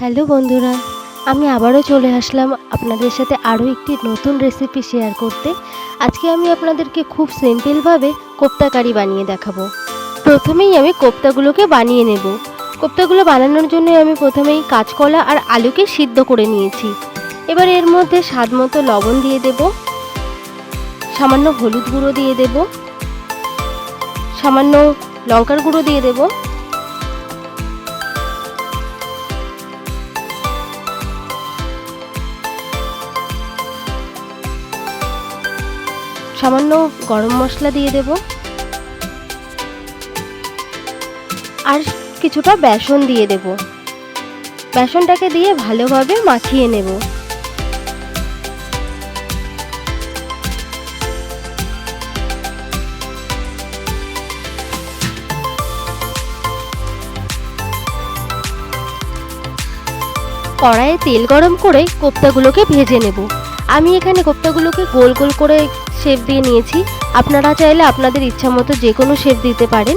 Hello বন্ধুরা, আমি আবারও চলে আসলাম আপনাদের সাথে আরও একটি নতুন রেসিপি শেয়ার করতে। আজকে আমি আপনাদেরকে খুব সিম্পলভাবে কোপ্তা কারি বানিয়ে দেখাবো। প্রথমেই আমি কোপ্তাগুলোকে বানিয়ে নেব। কোপ্তাগুলো বানানোর জন্য আমি প্রথমেই কাঁচকলা আর আলুকে সিদ্ধ করে নিয়েছি। এবার এর মধ্যে স্বাদ মতো লবণ দিয়ে দেব। সামান্য হলুদ গুঁড়ো দিয়ে দেব। সামান্য লঙ্কার গুঁড়ো দিয়ে দেবো। সামান্য গরম মশলা দিয়ে দেব। আর কিছুটা বেসন দিয়ে দেব। বেসনটাকে দিয়ে ভালোভাবে মাখিয়ে নেব। কড়াইয়ে তেল গরম করে কোপ্তাগুলোকে ভেজে নেব। আমি এখানে কোপ্তাগুলোকে গোল গোল করে শেপ দিয়ে নিয়েছি। আপনারা চাইলে আপনাদের ইচ্ছা মতো যে কোনো শেপ দিতে পারেন।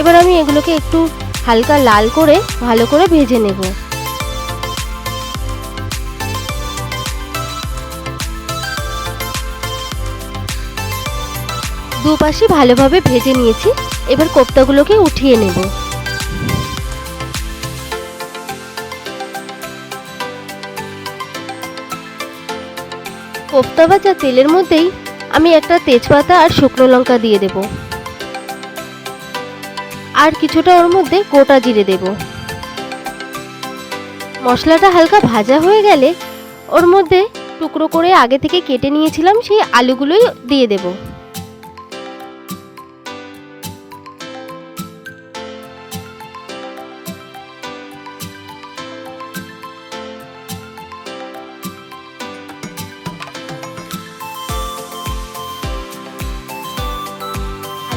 এবার আমি এগুলোকে একটু হালকা লাল করে ভালো করে ভেজে নেব। দুপাশই ভালোভাবে ভেজে নিয়েছি। এবার কোপ্তাগুলোকে উঠিয়ে নেব। কোপ্তা ভাজা তেলের মধ্যেই আমি একটা তেজপাতা আর শুকনো লঙ্কা দিয়ে দেব। আর কিছুটা ওর মধ্যে গোটা জিরে দেব। মশলাটা হালকা ভাজা হয়ে গেলে ওর মধ্যে টুকরো করে আগে থেকে কেটে নিয়েছিলাম সেই আলুগুলোই দিয়ে দেব।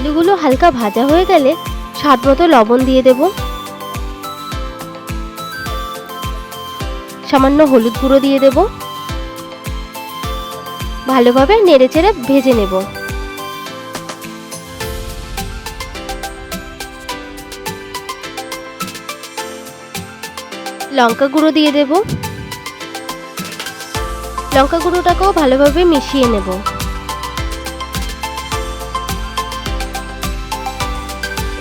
আলুগুলো হালকা ভাজা হয়ে গেলে স্বাদ মতো লবণ দিয়ে দেব। সামান্য হলুদ গুঁড়ো দিয়ে দেব। ভালোভাবে নেড়ে চেড়ে ভেজে নেব। লঙ্কা গুঁড়ো দিয়ে দেব। লঙ্কা গুঁড়োটাকেও ভালোভাবে মিশিয়ে নেব।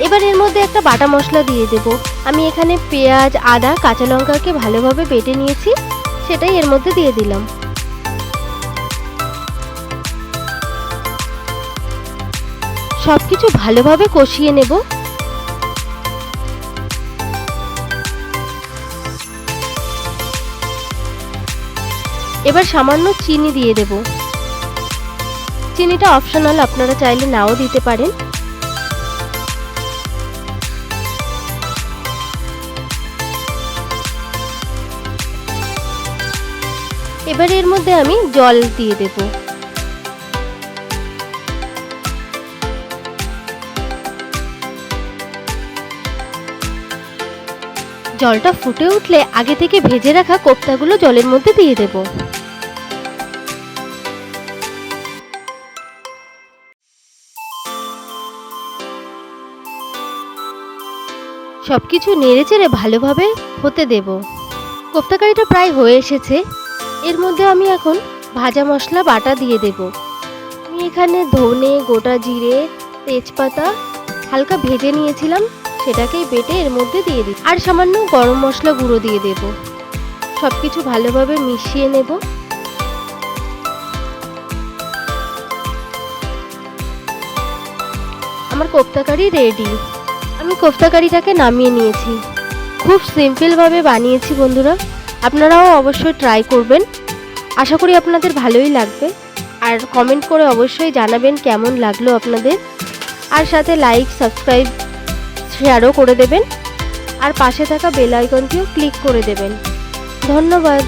এবার এর মধ্যে একটা বাটা মশলা দিয়ে দেব। আমি এখানে পেঁয়াজ, আদা, কাঁচা লঙ্কাকে ভালোভাবে বেটে নিয়েছি, সেটাই এর মধ্যে দিয়ে দিলাম। সব কিছু ভালোভাবে কষিয়ে নেব। এবার সামান্য চিনি দিয়ে দেব। চিনিটা অপশনাল, আপনারা চাইলে নাও দিতে পারেন। এবার এর মধ্যে আমি জল দিয়ে দেব। জলটা ফুটে উঠলে আগে থেকে ভেজে রাখা কোপ্তাগুলো জলের মধ্যে দিয়ে দেব। সবকিছু নেড়ে চেড়ে ভালোভাবে হতে দেব। কোপ্তা কারিটা প্রায় হয়ে এসেছে। এর মধ্যে আমি এখন ভাজা মশলা বাটা দিয়ে দেব। আমি এখানে ধনে, গোটা জিরে, তেজপাতা হালকা ভেজে নিয়েছিলাম, সেটাকেই বেটে এর মধ্যে দিয়ে দিই। আর সামান্য গরম মশলা গুঁড়ো দিয়ে দেব। সব কিছু ভালোভাবে মিশিয়ে নেব। আমার কোপ্তা কারি রেডি। আমি কোপ্তা কারিটাকে নামিয়ে নিয়েছি। খুব সিম্পলভাবে বানিয়েছি বন্ধুরা। আপনারাও অবশ্যই ট্রাই করবেন। আশা করি আপনাদের ভালোই লাগবে। আর কমেন্ট করে অবশ্যই জানাবেন কেমন লাগল আপনাদের। আর সাথে লাইক সাবস্ক্রাইব শেয়ারও করে দেবেন। আর পাশে থাকা বেল আইকনটিও ক্লিক করে দেবেন। ধন্যবাদ।